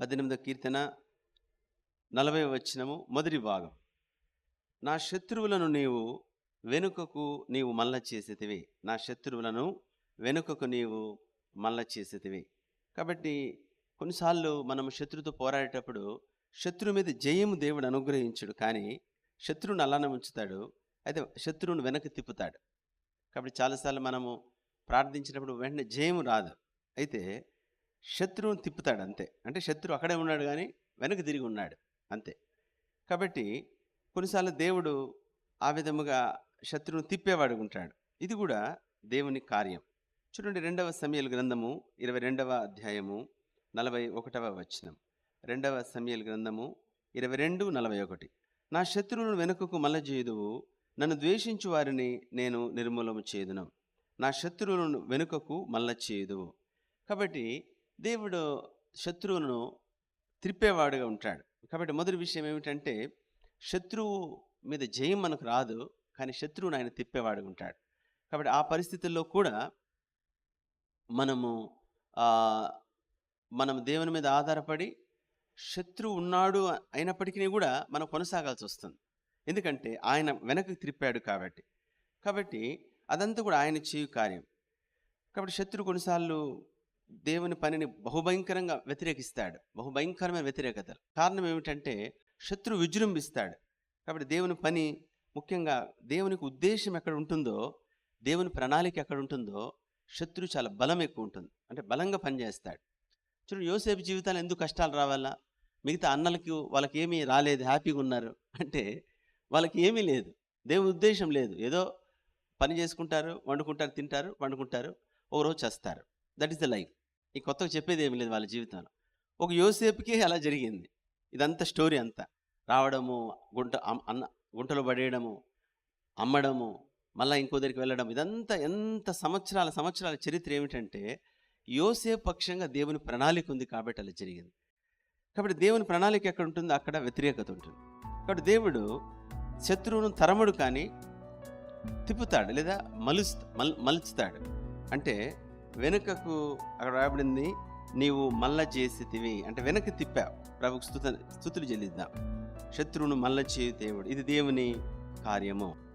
పద్దెనిమిదో కీర్తన నలభై వచ్చినము మొదటి భాగం. నా శత్రువులను నీవు వెనుకకు నీవు మల్ల చేసేతివి. నా శత్రువులను వెనుకకు నీవు మల్ల చేసేతివి. కాబట్టి కొన్నిసార్లు మనం శత్రువుతో పోరాడేటప్పుడు శత్రువు మీద జయము దేవుడు అనుగ్రహించడు. కానీ శత్రువుని అలానే ఉంచుతాడు. అయితే శత్రువును వెనక్కి తిప్పుతాడు. కాబట్టి చాలాసార్లు మనము ప్రార్థించినప్పుడు వెంటనే జయము రాదు. అయితే శత్రువుని తిప్పుతాడు అంతే. అంటే శత్రువు అక్కడే ఉన్నాడు కానీ వెనక్కి తిరిగి ఉన్నాడు అంతే. కాబట్టి కొన్నిసార్లు దేవుడు ఆ విధముగా శత్రువును తిప్పేవాడు ఉంటాడు. ఇది కూడా దేవుని కార్యం. చూడండి రెండవ సమయలు గ్రంథము ఇరవై రెండవ అధ్యాయము నలభై ఒకటవ వచనం. రెండవ సమయలు గ్రంథము ఇరవై రెండు నలభై ఒకటి. నా శత్రువులను వెనుకకు మల్ల చేయుదువు నన్ను ద్వేషించు వారిని నేను నిర్మూలము చేయుదును. నా శత్రువులను వెనుకకు మల్ల చేయుదువు కాబట్టి దేవుడు శత్రువును త్రిప్పేవాడుగా ఉంటాడు. కాబట్టి మొదటి విషయం ఏమిటంటే శత్రువు మీద జయం మనకు రాదు కానీ శత్రువును ఆయన తిప్పేవాడుగా ఉంటాడు. కాబట్టి ఆ పరిస్థితుల్లో కూడా మనము మనం దేవుని మీద ఆధారపడి శత్రువు ఉన్నాడు అయినప్పటికీ కూడా మనం కొనసాగాల్సి వస్తుంది. ఎందుకంటే ఆయన వెనక్కి త్రిప్పాడు కాబట్టి. కాబట్టి అదంతా కూడా ఆయన చేయు కార్యం. కాబట్టి శత్రువు కొన్నిసార్లు దేవుని పనిని బహుభయంకరంగా వ్యతిరేకిస్తాడు. బహుభయంకరమైన వ్యతిరేకతలు కారణం ఏమిటంటే శత్రువు విజృంభిస్తాడు. కాబట్టి దేవుని పని ముఖ్యంగా దేవునికి ఉద్దేశం ఎక్కడ ఉంటుందో దేవుని ప్రణాళిక ఎక్కడ ఉంటుందో శత్రు చాలా బలం ఎక్కువ ఉంటుంది. అంటే బలంగా పనిచేస్తాడు. చూడు యోసేపు జీవితాలు ఎందుకు కష్టాలు రావాలా? మిగతా అన్నలకి వాళ్ళకి ఏమీ రాలేదు హ్యాపీగా ఉన్నారు. అంటే వాళ్ళకి ఏమీ లేదు. దేవుని ఉద్దేశం లేదు. ఏదో పని చేసుకుంటారు వండుకుంటారు తింటారు వండుకుంటారు ఒక రోజు చేస్తారు. That is the life. ఈ కొత్తగా చెప్పేది ఏమి లేదు వాళ్ళ జీవితంలో. ఒక యోసేపుకి అలా జరిగింది. ఇదంతా స్టోరీ అంతా. రావడము గుంట అన్న గుంటలు పడేయడము అమ్మడము మళ్ళీ ఇంకో దగ్గరికి వెళ్ళడం ఇదంతా ఎంత సంవత్సరాల సంవత్సరాల చరిత్ర ఏమిటంటే యోసేపు పక్షంగా దేవుని ప్రణాళిక ఉంది కాబట్టి అలా జరిగింది. కాబట్టి దేవుని ప్రణాళిక ఎక్కడ ఉంటుందో అక్కడ వ్యతిరేకత ఉంటుంది. కాబట్టి దేవుడు శత్రువును తరముడు కానీ తిప్పుతాడు లేదా మలుస్త మల్ మలుచుతాడు అంటే వెనుకకు అక్కడ రాయబడింది నీవు మల్ల చేసితివి. అంటే వెనక్కి తిప్పావు ప్రభుకు స్థుత స్థుతులు చెల్లిద్దాం. శత్రువును మల్ల చేయు దేవుడు. ఇది దేవుని కార్యము.